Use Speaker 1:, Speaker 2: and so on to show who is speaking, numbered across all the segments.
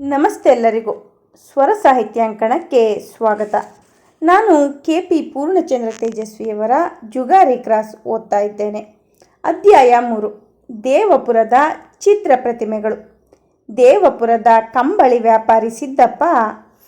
Speaker 1: ನಮಸ್ತೆ ಎಲ್ಲರಿಗೂ. ಸ್ವರ ಸಾಹಿತ್ಯಾಂಕಣಕ್ಕೆ ಸ್ವಾಗತ. ನಾನು ಕೆ ಪಿ ಪೂರ್ಣಚಂದ್ರ ತೇಜಸ್ವಿಯವರ ಜುಗಾರಿ ಕ್ರಾಸ್ ಓದ್ತಾ ಇದ್ದೇನೆ. ಅಧ್ಯಾಯ ಮೂರು. ದೇವಪುರದ ಚಿತ್ರ ಪ್ರತಿಮೆಗಳು. ದೇವಪುರದ ಕಂಬಳಿ ವ್ಯಾಪಾರಿ ಸಿದ್ದಪ್ಪ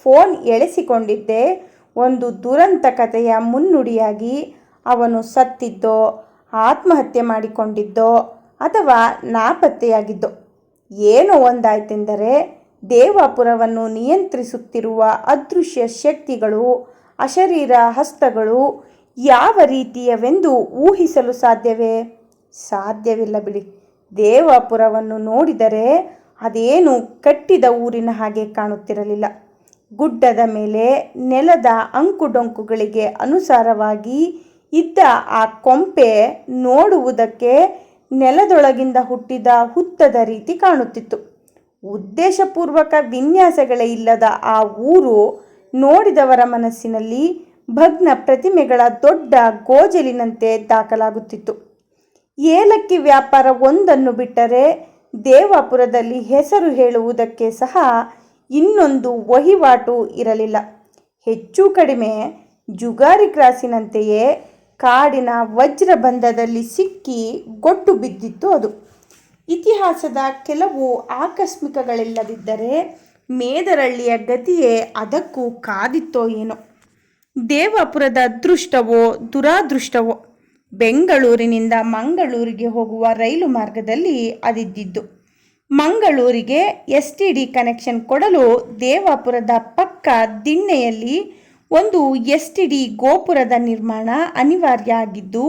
Speaker 1: ಫೋನ್ ಎಳೆಸಿಕೊಂಡಿದ್ದೆ ಒಂದು ದುರಂತ ಕಥೆಯ ಮುನ್ನುಡಿಯಾಗಿ ಅವನು ಸತ್ತಿದ್ದೋ, ಆತ್ಮಹತ್ಯೆ ಮಾಡಿಕೊಂಡಿದ್ದೋ ಅಥವಾ ನಾಪತ್ತೆಯಾಗಿದ್ದೋ. ಏನೋ ಒಂದಾಯ್ತೆಂದರೆ ದೇವಾಪುರವನ್ನು ನಿಯಂತ್ರಿಸುತ್ತಿರುವ ಅದೃಶ್ಯ ಶಕ್ತಿಗಳು, ಅಶರೀರ ಹಸ್ತಗಳು ಯಾವ ರೀತಿಯವೆಂದು ಊಹಿಸಲು ಸಾಧ್ಯವೇ? ಸಾಧ್ಯವಿಲ್ಲ ಬಿಡಿ. ದೇವಾಪುರವನ್ನು ನೋಡಿದರೆ ಅದೇನು ಕಟ್ಟಿದ ಊರಿನ ಹಾಗೆ ಕಾಣುತ್ತಿರಲಿಲ್ಲ. ಗುಡ್ಡದ ಮೇಲೆ ನೆಲದ ಅಂಕುಡೊಂಕುಗಳಿಗೆ ಅನುಸಾರವಾಗಿ ಇದ್ದ ಆ ಕೊಂಪೆ ನೋಡುವುದಕ್ಕೆ ನೆಲದೊಳಗಿಂದ ಹುಟ್ಟಿದ ಹುತ್ತದ ರೀತಿ ಕಾಣುತ್ತಿತ್ತು. ಉದ್ದೇಶಪೂರ್ವಕ ವಿನ್ಯಾಸಗಳೇ ಇಲ್ಲದ ಆ ಊರು ನೋಡಿದವರ ಮನಸ್ಸಿನಲ್ಲಿ ಭಗ್ನ ಪ್ರತಿಮೆಗಳ ದೊಡ್ಡ ಗೋಜಲಿನಂತೆ ದಾಖಲಾಗುತ್ತಿತ್ತು. ಏಲಕ್ಕಿ ವ್ಯಾಪಾರ ಒಂದನ್ನು ಬಿಟ್ಟರೆ ದೇವಾಪುರದಲ್ಲಿ ಹೆಸರು ಹೇಳುವುದಕ್ಕೆ ಸಹ ಇನ್ನೊಂದು ವಹಿವಾಟು ಇರಲಿಲ್ಲ. ಹೆಚ್ಚು ಕಡಿಮೆ ಜುಗಾರಿ ಕ್ರಾಸಿನಂತೆಯೇ ಕಾಡಿನ ವಜ್ರಬಂಧದಲ್ಲಿ ಸಿಕ್ಕಿ ಗೊಟ್ಟು ಬಿದ್ದಿತ್ತು ಅದು. ಇತಿಹಾಸದ ಕೆಲವು ಆಕಸ್ಮಿಕಗಳಿಲ್ಲದಿದ್ದರೆ ಮೇದರಳ್ಳಿಯ ಗತಿಯೇ ಅದಕ್ಕೂ ಕಾದಿತ್ತೋ ಏನೋ. ದೇವಾಪುರದ ಅದೃಷ್ಟವೋ ದುರಾದೃಷ್ಟವೋ, ಬೆಂಗಳೂರಿನಿಂದ ಮಂಗಳೂರಿಗೆ ಹೋಗುವ ರೈಲು ಮಾರ್ಗದಲ್ಲಿ ಅದಿದ್ದಿದ್ದು. ಮಂಗಳೂರಿಗೆ ಎಸ್ ಟಿ ಡಿ ಕನೆಕ್ಷನ್ ಕೊಡಲು ದೇವಾಪುರದ ಪಕ್ಕ ದಿಣ್ಣೆಯಲ್ಲಿ ಒಂದು ಎಸ್ ಟಿ ಡಿ ಗೋಪುರದ ನಿರ್ಮಾಣ ಅನಿವಾರ್ಯ ಆಗಿದ್ದು,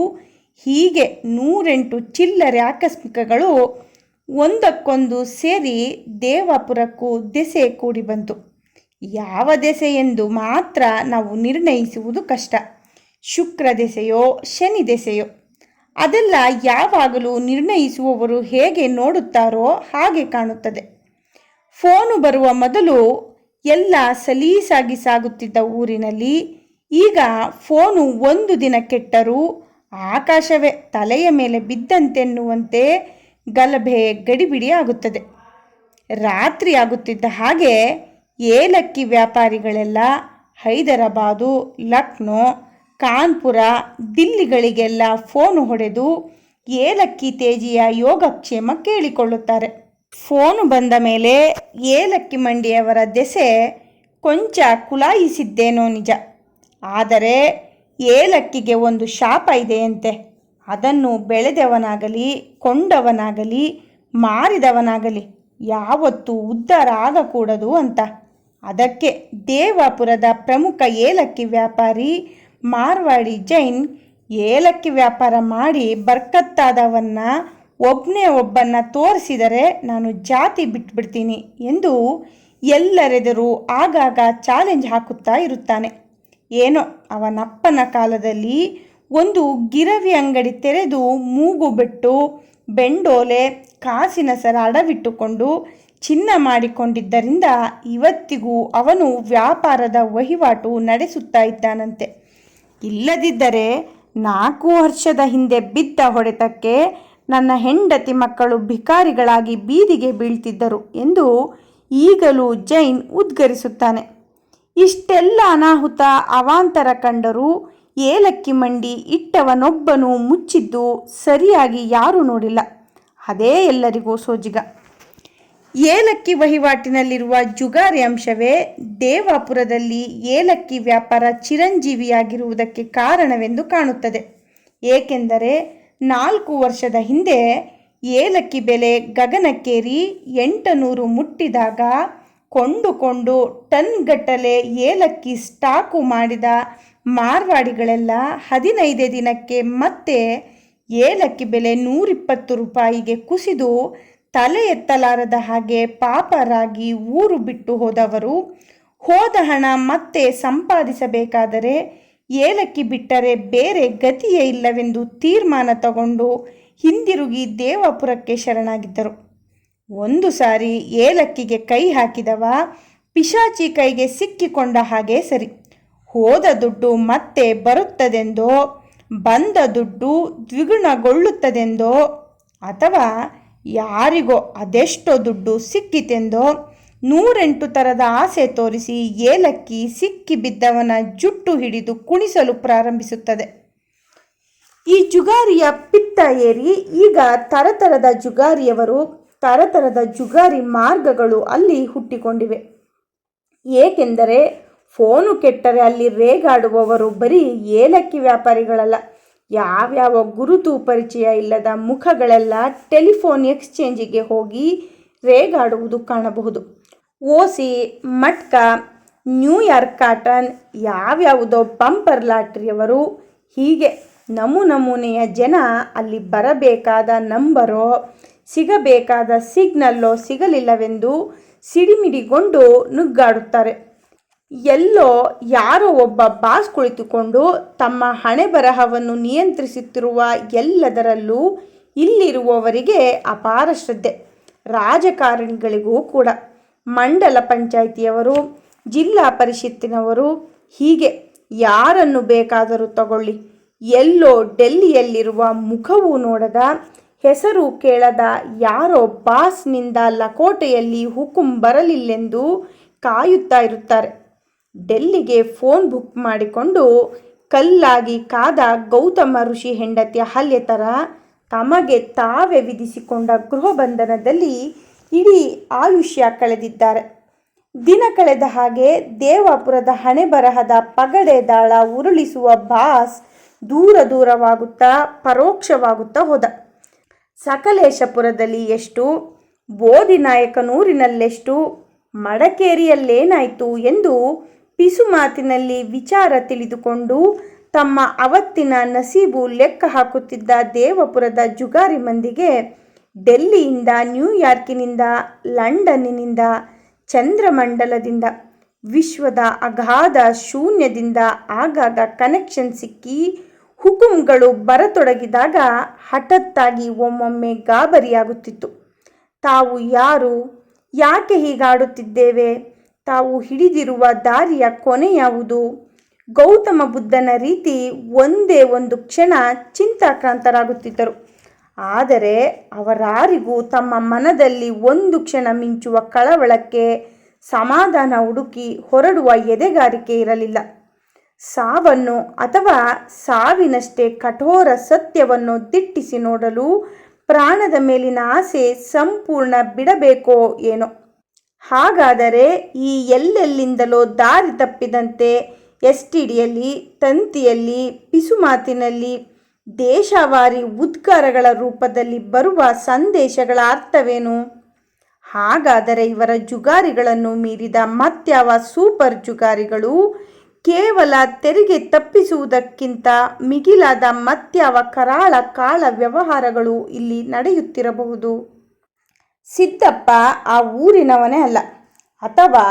Speaker 1: ಹೀಗೆ ನೂರೆಂಟು ಚಿಲ್ಲರೆ ಆಕಸ್ಮಿಕಗಳು ಒಂದಕ್ಕೊಂದು ಸೇರಿ ದೇವಾಪುರಕ್ಕೂ ದೆಸೆ ಕೂಡಿ ಬಂತು. ಯಾವ ದೆಸೆ ಎಂದು ಮಾತ್ರ ನಾವು ನಿರ್ಣಯಿಸುವುದು ಕಷ್ಟ. ಶುಕ್ರ ದೆಸೆಯೋ, ಶನಿ ದೆಸೆಯೋ? ಅದೆಲ್ಲ ಯಾವಾಗಲೂ ನಿರ್ಣಯಿಸುವವರು ಹೇಗೆ ನೋಡುತ್ತಾರೋ ಹಾಗೆ ಕಾಣುತ್ತದೆ. ಫೋನು ಬರುವ ಮೊದಲು ಎಲ್ಲ ಸಲೀಸಾಗಿ ಸಾಗುತ್ತಿದ್ದ ಊರಿನಲ್ಲಿ ಈಗ ಫೋನು ಒಂದು ದಿನ ಕೆಟ್ಟರೂ ಆಕಾಶವೇ ತಲೆಯ ಮೇಲೆ ಬಿದ್ದಂತೆನ್ನುವಂತೆ ಗಲಭೆ ಗಡಿಬಿಡಿ ಆಗುತ್ತದೆ. ರಾತ್ರಿ ಆಗುತ್ತಿದ್ದ ಹಾಗೆ ಏಲಕ್ಕಿ ವ್ಯಾಪಾರಿಗಳೆಲ್ಲ ಹೈದರಾಬಾದು, ಲಕ್ನೋ, ಕಾನ್ಪುರ ದಿಲ್ಲಿಗಳಿಗೆಲ್ಲ ಫೋನು ಹೊಡೆದು ಏಲಕ್ಕಿ ತೇಜಿಯ ಯೋಗಕ್ಷೇಮ ಕೇಳಿಕೊಳ್ಳುತ್ತಾರೆ. ಫೋನು ಬಂದ ಮೇಲೆ ಏಲಕ್ಕಿ ಮಂಡಿಯವರ ದೆಸೆ ಕೊಂಚ ಕುಲಾಯಿಸಿದ್ದೇನೋ ನಿಜ. ಆದರೆ ಏಲಕ್ಕಿಗೆ ಒಂದು ಶಾಪ ಇದೆಯಂತೆ. ಅದನ್ನು ಬೆಳೆದವನಾಗಲಿ, ಕೊಂಡವನಾಗಲಿ, ಮಾರಿದವನಾಗಲಿ ಯಾವತ್ತೂ ಉದ್ಧಾರ ಆಗಕೂಡದು ಅಂತ. ಅದಕ್ಕೆ ದೇವಾಪುರದ ಪ್ರಮುಖ ಏಲಕ್ಕಿ ವ್ಯಾಪಾರಿ ಮಾರ್ವಾಡಿ ಜೈನ್ ಏಲಕ್ಕಿ ವ್ಯಾಪಾರ ಮಾಡಿ ಬರ್ಕತ್ತಾದವನ್ನ ಒಬ್ಬನೇ ಒಬ್ಬನ್ನ ತೋರಿಸಿದರೆ ನಾನು ಜಾತಿ ಬಿಟ್ಬಿಡ್ತೀನಿ ಎಂದು ಎಲ್ಲರೆದುರು ಆಗಾಗ ಚಾಲೆಂಜ್ ಹಾಕುತ್ತಾ ಇರುತ್ತಾನೆ. ಏನೋ ಅವನಪ್ಪನ ಕಾಲದಲ್ಲಿ ಒಂದು ಗಿರವಿ ಅಂಗಡಿ ತೆರೆದು ಮೂಗು ಬಿಟ್ಟು ಬೆಂಡೋಲೆ, ಕಾಸಿನ ಸರ ಅಡವಿಟ್ಟುಕೊಂಡು ಚಿನ್ನ ಮಾಡಿಕೊಂಡಿದ್ದರಿಂದ ಇವತ್ತಿಗೂ ಅವನು ವ್ಯಾಪಾರದ ವಹಿವಾಟು ನಡೆಸುತ್ತಾ ಇದ್ದಾನಂತೆ. ಇಲ್ಲದಿದ್ದರೆ ನಾಲ್ಕು ವರ್ಷದ ಹಿಂದೆ ಬಿದ್ದ ಹೊಡೆತಕ್ಕೆ ನನ್ನ ಹೆಂಡತಿ ಮಕ್ಕಳು ಭಿಕಾರಿಗಳಾಗಿ ಬೀದಿಗೆ ಬೀಳ್ತಿದ್ದರು ಎಂದು ಈಗಲೂ ಜೈನ್ ಉದ್ಗರಿಸುತ್ತಾನೆ. ಇಷ್ಟೆಲ್ಲ ಅನಾಹುತ, ಅವಾಂತರ ಕಂಡರೂ ಏಲಕ್ಕಿ ಮಂಡಿ ಇಟ್ಟವನೊಬ್ಬನು ಮುಚ್ಚಿದ್ದು ಸರಿಯಾಗಿ ಯಾರೂ ನೋಡಿಲ್ಲ. ಅದೇ ಎಲ್ಲರಿಗೂ ಸೋಜಿಗ. ಏಲಕ್ಕಿ ವಹಿವಾಟಿನಲ್ಲಿರುವ ಜುಗಾರಿ ಅಂಶವೇ ದೇವಾಪುರದಲ್ಲಿ ಏಲಕ್ಕಿ ವ್ಯಾಪಾರ ಚಿರಂಜೀವಿಯಾಗಿರುವುದಕ್ಕೆ ಕಾರಣವೆಂದು ಕಾಣುತ್ತದೆ. ಏಕೆಂದರೆ ನಾಲ್ಕು ವರ್ಷದ ಹಿಂದೆ ಏಲಕ್ಕಿ ಬೆಲೆ ಗಗನಕ್ಕೇರಿ ಎಂಟುನೂರು ಮುಟ್ಟಿದಾಗ ಕೊಂಡುಕೊಂಡು ಟನ್ಗಟ್ಟಲೆ ಏಲಕ್ಕಿ ಸ್ಟಾಕು ಮಾಡಿದ ಮಾರ್ವಾಡಿಗಳೆಲ್ಲ ಹದಿನೈದೇ ದಿನಕ್ಕೆ ಮತ್ತೆ ಏಲಕ್ಕಿ ಬೆಲೆ ನೂರಿಪ್ಪತ್ತು ರೂಪಾಯಿಗೆ ಕುಸಿದು ತಲೆ ಎತ್ತಲಾರದ ಹಾಗೆ ಪಾಪರಾಗಿ ಊರು ಬಿಟ್ಟು ಹೋದವರು. ಹೋದ ಹಣ ಮತ್ತೆ ಸಂಪಾದಿಸಬೇಕಾದರೆ ಏಲಕ್ಕಿ ಬಿಟ್ಟರೆ ಬೇರೆ ಗತಿಯೇ ಇಲ್ಲವೆಂದು ತೀರ್ಮಾನ ತಗೊಂಡು ಹಿಂದಿರುಗಿ ದೇವಾಪುರಕ್ಕೆ ಶರಣಾಗಿದ್ದರು. ಒಂದು ಸಾರಿ ಏಲಕ್ಕಿಗೆ ಕೈ ಹಾಕಿದವ, ಪಿಶಾಚಿ ಕೈಗೆ ಸಿಕ್ಕಿಕೊಂಡ ಹಾಗೆ ಸರಿ. ಹೋದ ದುಡ್ಡು ಮತ್ತೆ ಬರುತ್ತದೆಂದೋ, ಬಂದ ದುಡ್ಡು ದ್ವಿಗುಣಗೊಳ್ಳುತ್ತದೆಂದೋ, ಅಥವಾ ಯಾರಿಗೋ ಅದೆಷ್ಟೋ ದುಡ್ಡು ಸಿಕ್ಕಿತೆಂದೋ, ನೂರೆಂಟು ಥರದ ಆಸೆ ತೋರಿಸಿ ಏಲಕ್ಕಿ ಸಿಕ್ಕಿ ಬಿದ್ದವನ ಜುಟ್ಟು ಹಿಡಿದು ಕುಣಿಸಲು ಪ್ರಾರಂಭಿಸುತ್ತದೆ. ಈ ಜುಗಾರಿಯ ಪಿತ್ತ ಏರಿ ಈಗ ತರತರದ ಜುಗಾರಿಯವರು ತರತರದ ಜುಗಾರಿ ಮಾರ್ಗಗಳು ಅಲ್ಲಿ ಹುಟ್ಟಿಕೊಂಡಿವೆ. ಏಕೆಂದರೆ ಫೋನು ಕೆಟ್ಟರೆ ಅಲ್ಲಿ ರೇಗಾಡುವವರು ಬರೀ ಏಲಕ್ಕಿ ವ್ಯಾಪಾರಿಗಳಲ್ಲ. ಯಾವ್ಯಾವ ಗುರುತು ಪರಿಚಯ ಇಲ್ಲದ ಮುಖಗಳೆಲ್ಲ ಟೆಲಿಫೋನ್ ಎಕ್ಸ್ಚೇಂಜಿಗೆ ಹೋಗಿ ರೇಗಾಡುವುದು ಕಾಣಬಹುದು. O C, matka New York cotton, ಯಾವ್ಯಾವುದೋ ಪಂಪರ್ ಲಾಟ್ರಿಯವರು ಹೀಗೆ ನಮು ನಮೂನೆಯ ಜನ ಅಲ್ಲಿ ಬರಬೇಕಾದ ನಂಬರೋ, ಸಿಗಬೇಕಾದ ಸಿಗ್ನಲ್ಲೋ ಸಿಗಲಿಲ್ಲವೆಂದು ಸಿಡಿಮಿಡಿಗೊಂಡು ನುಗ್ಗಾಡುತ್ತಾರೆ. ಎಲ್ಲೋ ಯಾರೋ ಒಬ್ಬ ಬಾಸ್ ಕುಳಿತುಕೊಂಡು ತಮ್ಮ ಹಣೆ ಬರಹವನ್ನು ನಿಯಂತ್ರಿಸುತ್ತಿರುವ ಎಲ್ಲದರಲ್ಲೂ ಇಲ್ಲಿರುವವರಿಗೆ ಅಪಾರ ಶ್ರದ್ಧೆ. ರಾಜಕಾರಣಿಗಳಿಗೂ ಕೂಡ. ಮಂಡಲ ಪಂಚಾಯಿತಿಯವರು, ಜಿಲ್ಲಾ ಪರಿಷತ್ತಿನವರು, ಹೀಗೆ ಯಾರನ್ನು ಬೇಕಾದರೂ ತಗೊಳ್ಳಿ. ಎಲ್ಲೋ ಡೆಲ್ಲಿಯಲ್ಲಿರುವ ಮುಖವೂ ನೋಡದ, ಹೆಸರು ಕೇಳದ ಯಾರೋ ಬಾಸ್ನಿಂದ ಲಕೋಟೆಯಲ್ಲಿ ಹುಕುಂ ಬರಲಿಲ್ಲೆಂದು ಕಾಯುತ್ತಾ ಇರುತ್ತಾರೆ. ಡೆಲ್ಲಿಗೆ ಫೋನ್ ಬುಕ್ ಮಾಡಿಕೊಂಡು ಕಲ್ಲಾಗಿ ಕಾದ ಗೌತಮ ಋಷಿ ಹೆಂಡತಿಯ ಹಲ್ಲೆ ಥರ ತಮಗೆ ತಾವೇ ವಿಧಿಸಿಕೊಂಡ ಗೃಹಬಂಧನದಲ್ಲಿ ಇಡೀ ಆಯುಷ್ಯ ಕಳೆದಿದ್ದಾರೆ. ದಿನ ಕಳೆದ ಹಾಗೆ ದೇವಾಪುರದ ಹಣೆ ಬರಹದ ಪಗಡೆ ದಾಳ ಉರುಳಿಸುವ ಬಾಸ್ ದೂರ ದೂರವಾಗುತ್ತಾ ಪರೋಕ್ಷವಾಗುತ್ತಾ ಹೋದ. ಸಕಲೇಶಪುರದಲ್ಲಿ ಎಷ್ಟು, ಬೋಧಿನಾಯಕನೂರಿನಲ್ಲೆಷ್ಟು ಮಡಕೇರಿಯಲ್ಲೇನಾಯಿತು ಎಂದು ಪಿಸು ಮಾತಿನಲ್ಲಿ ವಿಚಾರ ತಿಳಿದುಕೊಂಡು ತಮ್ಮ ಅವತ್ತಿನ ನಸೀಬು ಲೆಕ್ಕ ಹಾಕುತ್ತಿದ್ದ ದೇವಪುರದ ಜುಗಾರಿ ಮಂದಿಗೆ, ಡೆಲ್ಲಿಯಿಂದ ನ್ಯೂಯಾರ್ಕಿನಿಂದ ಲಂಡನ್ನಿನಿಂದ, ಚಂದ್ರಮಂಡಲದಿಂದ, ವಿಶ್ವದ ಅಗಾಧ ಶೂನ್ಯದಿಂದ ಆಗಾಗ ಕನೆಕ್ಷನ್ ಸಿಕ್ಕಿ ಹುಕುಂಗಳು ಬರತೊಡಗಿದಾಗ ಹಠತ್ತಾಗಿ ಒಮ್ಮೊಮ್ಮೆ ಗಾಬರಿಯಾಗುತ್ತಿತ್ತು. ತಾವು ಯಾರು, ಯಾಕೆ ಹೀಗಾಡುತ್ತಿದ್ದೇವೆ? ತಾವು ಹಿಡಿದಿರುವ ದಾರಿಯ ಕೊನೆ ಯಾವುದು? ಗೌತಮ ಬುದ್ಧನ ರೀತಿ ಒಂದೇ ಒಂದು ಕ್ಷಣ ಚಿಂತಾಕ್ರಾಂತರಾಗುತ್ತಿದ್ದರು. ಆದರೆ ಅವರಾರಿಗೂ ತಮ್ಮ ಮನದಲ್ಲಿ ಒಂದು ಕ್ಷಣ ಮಿಂಚುವ ಕಳವಳಕ್ಕೆ ಸಮಾಧಾನ ಹುಡುಕಿ ಹೊರಡುವ ಎದೆಗಾರಿಕೆ ಇರಲಿಲ್ಲ. ಸಾವನ್ನು ಅಥವಾ ಸಾವಿನಷ್ಟೇ ಕಠೋರ ಸತ್ಯವನ್ನು ದಿಟ್ಟಿಸಿ ನೋಡಲು ಪ್ರಾಣದ ಮೇಲಿನ ಆಸೆ ಸಂಪೂರ್ಣ ಬಿಡಬೇಕೋ ಏನೋ. ಹಾಗಾದರೆ ಈ ಎಲ್ಲೆಲ್ಲಿಂದಲೋ ದಾರಿ ತಪ್ಪಿದಂತೆ ಎಸ್ ಟಿ ಡಿಯಲ್ಲಿ ತಂತಿಯಲ್ಲಿ, ಪಿಸುಮಾತಿನಲ್ಲಿ, ದೇಶವಾರಿ ಉದ್ಗಾರಗಳ ರೂಪದಲ್ಲಿ ಬರುವ ಸಂದೇಶಗಳ ಅರ್ಥವೇನು? ಹಾಗಾದರೆ ಇವರ ಜುಗಾರಿಗಳನ್ನು ಮೀರಿದ ಮತ್ಯಾವ ಸೂಪರ್ ಜುಗಾರಿಗಳು ಕೇವಲ ತೆರಿಗೆ ತಪ್ಪಿಸುವುದಕ್ಕಿಂತ ಮಿಗಿಲಾದ ಮತ್ಯಾವ ಕರಾಳ ಕಾಳ ವ್ಯವಹಾರಗಳು ಇಲ್ಲಿ ನಡೆಯುತ್ತಿರಬಹುದು? ಸಿದ್ದಪ್ಪ ಆ ಊರಿನವನೇ ಅಲ್ಲ. ಅಥವಾ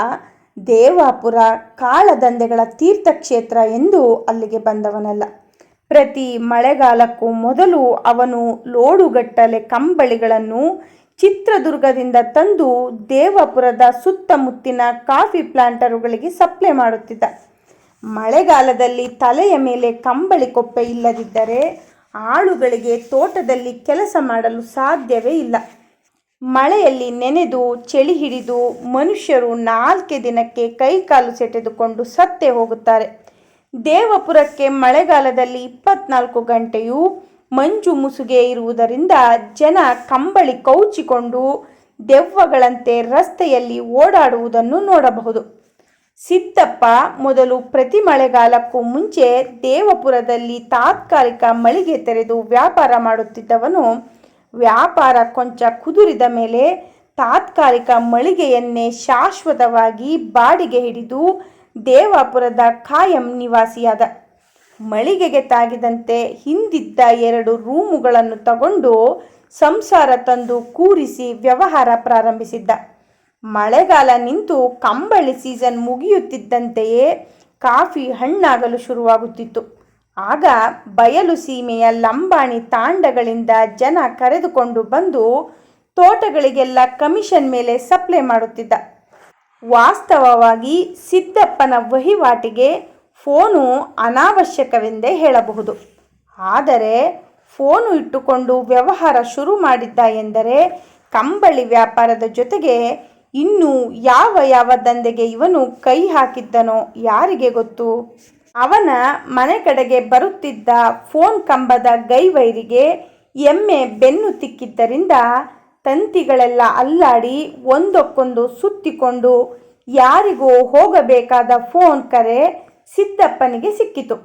Speaker 1: ದೇವಾಪುರ ಕಾಳದಂಧೆಗಳ ತೀರ್ಥಕ್ಷೇತ್ರ ಎಂದು ಅಲ್ಲಿಗೆ ಬಂದವನಲ್ಲ. ಪ್ರತಿ ಮಳೆಗಾಲಕ್ಕೂ ಮೊದಲು ಅವನು ಲೋಡುಗಟ್ಟಲೆ ಕಂಬಳಿಗಳನ್ನು ಚಿತ್ರದುರ್ಗದಿಂದ ತಂದು ದೇವಪುರದ ಸುತ್ತಮುತ್ತಿನ ಕಾಫಿ ಪ್ಲಾಂಟರುಗಳಿಗೆ ಸಪ್ಲೈ ಮಾಡುತ್ತಿದ್ದ. ಮಳೆಗಾಲದಲ್ಲಿ ತಲೆಯ ಮೇಲೆ ಕಂಬಳಿ ಕೊಪ್ಪೆ ಇಲ್ಲದಿದ್ದರೆ ಆಳುಗಳಿಗೆ ತೋಟದಲ್ಲಿ ಕೆಲಸ ಮಾಡಲು ಸಾಧ್ಯವೇ ಇಲ್ಲ. ಮಳೆಯಲ್ಲಿ ನೆನೆದು, ಚಳಿ ಹಿಡಿದು ಮನುಷ್ಯರು ನಾಲ್ಕೆ ದಿನಕ್ಕೆ ಕೈಕಾಲು ಸೆಟೆದುಕೊಂಡು ಸತ್ತೇ ಹೋಗುತ್ತಾರೆ. ದೇವಪುರಕ್ಕೆ ಮಳೆಗಾಲದಲ್ಲಿ ಇಪ್ಪತ್ನಾಲ್ಕು ಗಂಟೆಯೂ ಮಂಜು ಮುಸುಗೆ ಇರುವುದರಿಂದ ಜನ ಕಂಬಳಿ ಕೌಚಿಕೊಂಡು ದೆವ್ವಗಳಂತೆ ರಸ್ತೆಯಲ್ಲಿ ಓಡಾಡುವುದನ್ನು ನೋಡಬಹುದು. ಸಿದ್ದಪ್ಪ ಮೊದಲು ಪ್ರತಿ ಮಳೆಗಾಲಕ್ಕೂ ಮುಂಚೆ ದೇವಪುರದಲ್ಲಿ ತಾತ್ಕಾಲಿಕ ಮಳಿಗೆ ತೆರೆದು ವ್ಯಾಪಾರ ಮಾಡುತ್ತಿದ್ದವನು ವ್ಯಾಪಾರ ಕೊಂಚ ಕುದುರಿದ ಮೇಲೆ ತಾತ್ಕಾಲಿಕ ಮಳಿಗೆಯನ್ನೇ ಶಾಶ್ವತವಾಗಿ ಬಾಡಿಗೆ ಹಿಡಿದು ದೇವಾಪುರದ ಖಾಯಂ ನಿವಾಸಿಯಾದ. ಮಳಿಗೆಗೆ ತಾಗಿದಂತೆ ಹಿಂದಿದ್ದ ಎರಡು ರೂಮುಗಳನ್ನು ತಗೊಂಡು ಸಂಸಾರ ತಂದು ಕೂರಿಸಿ ವ್ಯವಹಾರ ಪ್ರಾರಂಭಿಸಿದ್ದ. ಮಳೆಗಾಲ ನಿಂತು ಕಂಬಳಿ ಸೀಸನ್ ಮುಗಿಯುತ್ತಿದ್ದಂತೆಯೇ ಕಾಫಿ ಹಣ್ಣಾಗಲು ಶುರುವಾಗುತ್ತಿತ್ತು. ಆಗ ಬಯಲು ಸೀಮೆಯ ಲಂಬಾಣಿ ತಾಂಡಗಳಿಂದ ಜನ ಕರೆದುಕೊಂಡು ಬಂದು ತೋಟಗಳಿಗೆಲ್ಲ ಕಮಿಷನ್ ಮೇಲೆ ಸಪ್ಲೈ ಮಾಡುತ್ತಿದ್ದ. ವಾಸ್ತವವಾಗಿ ಸಿದ್ದಪ್ಪನ ವಹಿವಾಟಿಗೆ ಫೋನು ಅನಾವಶ್ಯಕವೆಂದೇ ಹೇಳಬಹುದು. ಆದರೆ ಫೋನು ಇಟ್ಟುಕೊಂಡು ವ್ಯವಹಾರ ಶುರು ಮಾಡಿದ್ದ ಎಂದರೆ ಕಂಬಳಿ ವ್ಯಾಪಾರದ ಜೊತೆಗೆ ಇನ್ನು ಯಾವ ಯಾವ ದಂಧೆಗೆ ಇವನು ಕೈ ಹಾಕಿದ್ದನೋ ಯಾರಿಗೆ ಗೊತ್ತು? ಅವನ ಮನೆ ಕಡೆಗೆ ಬರುತ್ತಿದ್ದ ಫೋನ್ ಕಂಬದ ಗೈವೈರಿಗೆ ಎಮ್ಮೆ ಬೆನ್ನು ತಿಕ್ಕಿದ್ದರಿಂದ ತಂತಿಗಳೆಲ್ಲ ಅಲ್ಲಾಡಿ ಒಂದಕ್ಕೊಂದು ಸುತ್ತಿಕೊಂಡು ಯಾರಿಗೂ ಹೋಗಬೇಕಾದ ಫೋನ್ ಕರೆ ಸಿದ್ದಪ್ಪನಿಗೆ ಸಿಕ್ಕಿತು.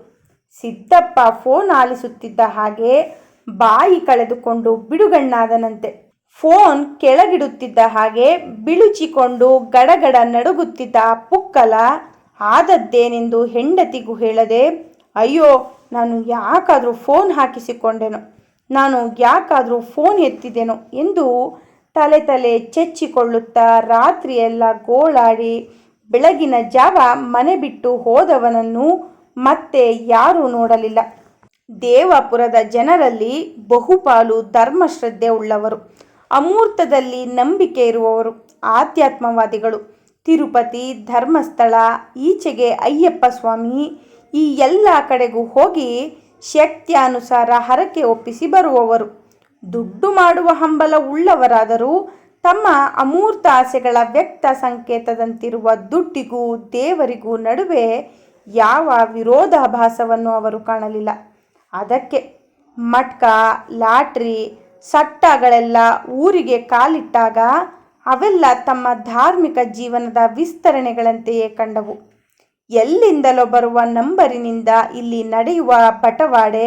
Speaker 1: ಸಿದ್ದಪ್ಪ ಫೋನ್ ಆಲಿಸುತ್ತಿದ್ದ ಹಾಗೆ ಬಾಯಿ ಕಳೆದುಕೊಂಡು ಬಿಡುಗಣ್ಣಾದನಂತೆ. ಫೋನ್ ಕೆಳಗಿಡುತ್ತಿದ್ದ ಹಾಗೆ ಬಿಳುಚಿಕೊಂಡು ಗಡಗಡ ನಡುಗುತ್ತಿದ್ದ ಪುಕ್ಕಲ ಆದದ್ದೇನೆಂದು ಹೆಂಡತಿಗೂ ಹೇಳದೆ, ಅಯ್ಯೋ, ನಾನು ಯಾಕಾದರೂ ಫೋನ್ ಹಾಕಿಸಿಕೊಂಡೆನು, ನಾನು ಯಾಕಾದರೂ ಫೋನ್ ಎತ್ತಿದೆನೋ ಎಂದು ತಲೆ ತಲೆ ಚೆಚ್ಚಿಕೊಳ್ಳುತ್ತಾ ರಾತ್ರಿಯೆಲ್ಲ ಗೋಳಾಡಿ ಬೆಳಗಿನ ಜಾವ ಮನೆ ಬಿಟ್ಟು ಹೋದವನನ್ನು ಮತ್ತೆ ಯಾರೂ ನೋಡಲಿಲ್ಲ. ದೇವಾಪುರದ ಜನರಲ್ಲಿ ಬಹುಪಾಲು ಧರ್ಮಶ್ರದ್ಧೆ ಉಳ್ಳವರು. ಅಮೂರ್ತದಲ್ಲಿ ನಂಬಿಕೆ ಇರುವವರು, ಆಧ್ಯಾತ್ಮವಾದಿಗಳು. ತಿರುಪತಿ ಧರ್ಮಸ್ಥಳ, ಈಚೆಗೆ ಅಯ್ಯಪ್ಪ ಸ್ವಾಮಿ, ಈ ಎಲ್ಲ ಕಡೆಗೂ ಹೋಗಿ ಶಕ್ತ್ಯಾನುಸಾರ ಹರಕೆ ಒಪ್ಪಿಸಿ ಬರುವವರು. ದುಡ್ಡು ಮಾಡುವ ಹಂಬಲ ಉಳ್ಳವರಾದರೂ ತಮ್ಮ ಅಮೂರ್ತ ಆಸೆಗಳ ವ್ಯಕ್ತ ಸಂಕೇತದಂತಿರುವ ದುಡ್ಡಿಗೂ ದೇವರಿಗೂ ನಡುವೆ ಯಾವ ವಿರೋಧಾಭಾಸವನ್ನು ಅವರು ಕಾಣಲಿಲ್ಲ. ಅದಕ್ಕೆ ಮಟ್ಕ, ಲಾಟ್ರಿ, ಸಟ್ಟಗಳೆಲ್ಲ ಊರಿಗೆ ಕಾಲಿಟ್ಟಾಗ ಅವೆಲ್ಲ ತಮ್ಮ ಧಾರ್ಮಿಕ ಜೀವನದ ವಿಸ್ತರಣೆಗಳಂತೆಯೇ ಕಂಡವು. ಎಲ್ಲಿಂದಲೋ ಬರುವ ನಂಬರಿನಿಂದ ಇಲ್ಲಿ ನಡೆಯುವ ಬಟವಾಡೆ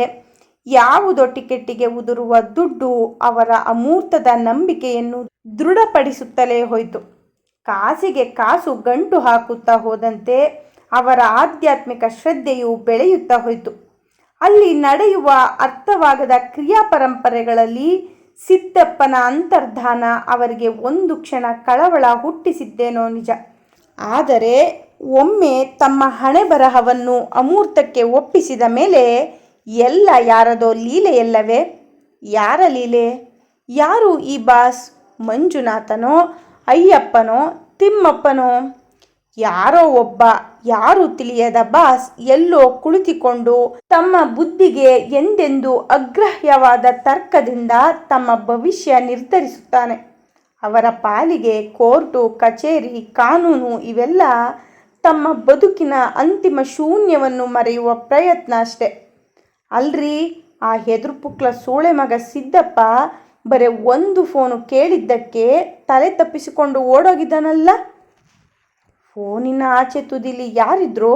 Speaker 1: ಯಾವುದೋ ಟಿಕೆಟ್ಟಿಗೆ ಉದುರುವ ದುಡ್ಡು ಅವರ ಅಮೂರ್ತದ ನಂಬಿಕೆಯನ್ನು ದೃಢಪಡಿಸುತ್ತಲೇ ಹೋಯಿತು. ಕಾಸಿಗೆ ಕಾಸು ಗಂಟು ಹಾಕುತ್ತಾ ಹೋದಂತೆ ಅವರ ಆಧ್ಯಾತ್ಮಿಕ ಶ್ರದ್ಧೆಯು ಬೆಳೆಯುತ್ತಾ ಹೋಯಿತು. ಅಲ್ಲಿ ನಡೆಯುವ ಅರ್ಥವಾಗದ ಕ್ರಿಯಾ ಪರಂಪರೆಗಳಲ್ಲಿ ಸಿದ್ದಪ್ಪನ ಅಂತರ್ಧಾನ ಅವರಿಗೆ ಒಂದು ಕ್ಷಣ ಕಳವಳ ಹುಟ್ಟಿಸಿದ್ದೇನೋ ನಿಜ. ಆದರೆ ಒಮ್ಮೆ ತಮ್ಮ ಹಣೆ ಬರಹವನ್ನು ಅಮೂರ್ತಕ್ಕೆ ಒಪ್ಪಿಸಿದ ಮೇಲೆ ಎಲ್ಲ ಯಾರದೋ ಲೀಲೆಯಲ್ಲವೇ? ಯಾರ ಲೀಲೆ? ಯಾರು ಈ ಬಾಸ್ ಮಂಜುನಾಥನೋ, ಅಯ್ಯಪ್ಪನೋ, ತಿಮ್ಮಪ್ಪನೋ? ಯಾರೋ ಒಬ್ಬ, ಯಾರು ತಿಳಿಯದ ಬಾಸ್ ಎಲ್ಲೋ ಕುಳಿತುಕೊಂಡು ತಮ್ಮ ಬುದ್ಧಿಗೆ ಎಂದೆಂದು ಅಗ್ರಹ್ಯವಾದ ತರ್ಕದಿಂದ ತಮ್ಮ ಭವಿಷ್ಯ ನಿರ್ಧರಿಸುತ್ತಾನೆ. ಅವರ ಪಾಲಿಗೆ ಕೋರ್ಟು, ಕಚೇರಿ, ಕಾನೂನು ಇವೆಲ್ಲ ತಮ್ಮ ಬದುಕಿನ ಅಂತಿಮ ಶೂನ್ಯವನ್ನು ಮರೆಯುವ ಪ್ರಯತ್ನ ಅಷ್ಟೆ. ಅಲ್ರಿ, ಆ ಹೆದರುಪುಕ್ಲ ಸೂಳೆ ಮಗ ಸಿದ್ದಪ್ಪ ಬರೀ ಒಂದು ಫೋನು ಕೇಳಿದ್ದಕ್ಕೆ ತಲೆ ತಪ್ಪಿಸಿಕೊಂಡು ಓಡೋಗಿದ್ದಾನಲ್ಲ? ಫೋನಿನ ಆಚೆ ತುದಿಲಿ ಯಾರಿದ್ರು?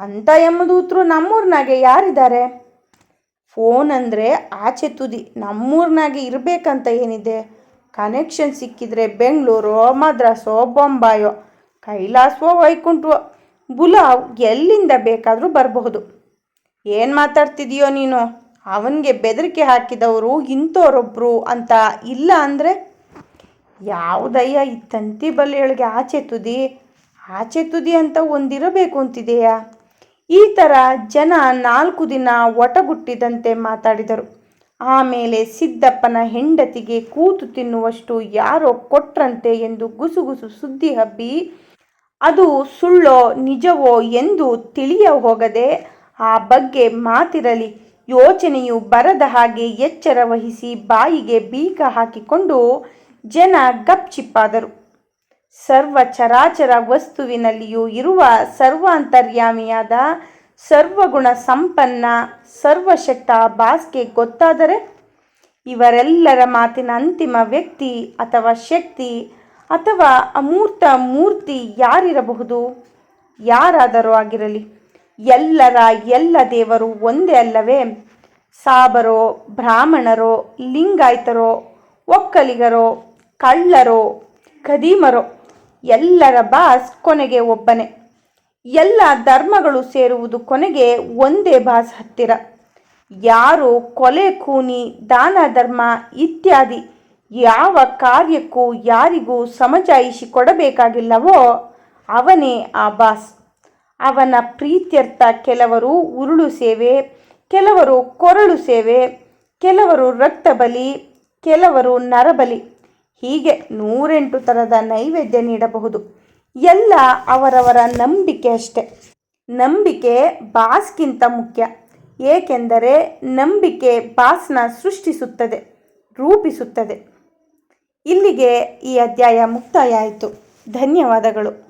Speaker 1: ಅಂತ ಯಮದೂತರು ನಮ್ಮೂರ್ನಾಗೆ ಯಾರಿದ್ದಾರೆ? ಫೋನ್ ಅಂದರೆ ಆಚೆ ತುದಿ, ನಮ್ಮೂರ್ನಾಗೆ ಇರಬೇಕಂತ ಏನಿದೆ? ಕನೆಕ್ಷನ್ ಸಿಕ್ಕಿದ್ರೆ ಬೆಂಗಳೂರು, ಮದ್ರಾಸೋ, ಬೊಂಬಾಯೋ ಕೈಲಾಸವೋ ವೈಕುಂಠವೋ ಬುಲಾವ್ ಎಲ್ಲಿಂದ ಬೇಕಾದರೂ ಬರಬಹುದು. ಏನು ಮಾತಾಡ್ತಿದೀಯೋ ನೀನು? ಅವನಿಗೆ ಬೆದರಿಕೆ ಹಾಕಿದವರು ಇಂಥವ್ರೊಬ್ಬರು ಅಂತ ಇಲ್ಲ ಅಂದರೆ ಯಾವುದಯ್ಯ ಈ ತಂತಿ ಬಲೆಯೊಳಗೆ ಆಚೆ ತುದಿ ಆಚೆ ತುದಿ ಅಂತ ಒಂದಿರಬೇಕು ಅಂತಿದೆಯಾ? ಈ ಥರ ಜನ ನಾಲ್ಕು ದಿನ ಒಟಗುಟ್ಟಿದಂತೆ ಮಾತಾಡಿದರು. ಆಮೇಲೆ ಸಿದ್ದಪ್ಪನ ಹೆಂಡತಿಗೆ ಕೂತು ತಿನ್ನುವಷ್ಟು ಯಾರೋ ಕೊಟ್ರಂತೆ ಎಂದು ಗುಸುಗುಸು ಸುದ್ದಿ ಹಬ್ಬಿ, ಅದು ಸುಳ್ಳೋ ನಿಜವೋ ಎಂದು ತಿಳಿಯ ಹೋಗದೆ ಆ ಬಗ್ಗೆ ಮಾತಿರಲಿ, ಯೋಚನೆಯು ಬರದ ಹಾಗೆ ಎಚ್ಚರ ವಹಿಸಿ ಬಾಯಿಗೆ ಬೀಗ ಹಾಕಿಕೊಂಡು ಜನ ಗಪ್ಚಿಪ್ಪಾದರು ಸರ್ವ ಚರಾಚರ ವಸ್ತುವಿನಲ್ಲಿಯೂ ಇರುವ ಸರ್ವಾಂತರ್ಯಾಮಿಯಾದ ಸರ್ವಗುಣ ಸಂಪನ್ನ ಸರ್ವಶಕ್ತ ಬಾಸ್ಗೆ ಗೊತ್ತಾದರೆ ಇವರೆಲ್ಲರ ಮಾತಿನ ಅಂತಿಮ ವ್ಯಕ್ತಿ ಅಥವಾ ಶಕ್ತಿ ಅಥವಾ ಅಮೂರ್ತ ಮೂರ್ತಿ ಯಾರಿರಬಹುದು? ಯಾರಾದರೂ ಆಗಿರಲಿ. ಎಲ್ಲರ ಎಲ್ಲ ದೇವರು ಒಂದೇ ಅಲ್ಲವೇ? ಸಾಬರೋ, ಬ್ರಾಹ್ಮಣರೋ, ಲಿಂಗಾಯತರೋ, ಒಕ್ಕಲಿಗರೋ ಕಳ್ಳರೋ, ಖದೀಮರೋ, ಎಲ್ಲರ ಬಾಸ್ ಕೊನೆಗೆ ಒಬ್ಬನೇ. ಎಲ್ಲ ಧರ್ಮಗಳು ಸೇರುವುದು ಕೊನೆಗೆ ಒಂದೇ ಬಾಸ್ ಹತ್ತಿರ. ಯಾರು ಕೊಲೆ ಕೂನಿ ದಾನ, ಧರ್ಮ ಇತ್ಯಾದಿ ಯಾವ ಕಾರ್ಯಕ್ಕೂ ಯಾರಿಗೂ ಸಮಜಾಯಿಷಿ ಕೊಡಬೇಕಾಗಿಲ್ಲವೋ ಅವನೇ ಆ ಬಾಸ್. ಅವನ ಪ್ರೀತ್ಯರ್ಥ ಕೆಲವರು ಉರುಳು ಸೇವೆ, ಕೆಲವರು ಕೊರಳು ಸೇವೆ, ಕೆಲವರು ರಕ್ತ ಬಲಿ ಕೆಲವರು ನರಬಲಿ. ಹೀಗೆ ನೂರೆಂಟು ಥರದ ನೈವೇದ್ಯ ನೀಡಬಹುದು. ಎಲ್ಲ ಅವರವರ ನಂಬಿಕೆ ಅಷ್ಟೆ. ನಂಬಿಕೆ ಬಾಸ್ಗಿಂತ ಮುಖ್ಯ. ಏಕೆಂದರೆ ನಂಬಿಕೆ ಬಾಸ್ನ ಸೃಷ್ಟಿಸುತ್ತದೆ, ರೂಪಿಸುತ್ತದೆ. ಇಲ್ಲಿಗೆ ಈ ಅಧ್ಯಾಯ ಮುಕ್ತಾಯ ಆಯಿತು. ಧನ್ಯವಾದಗಳು.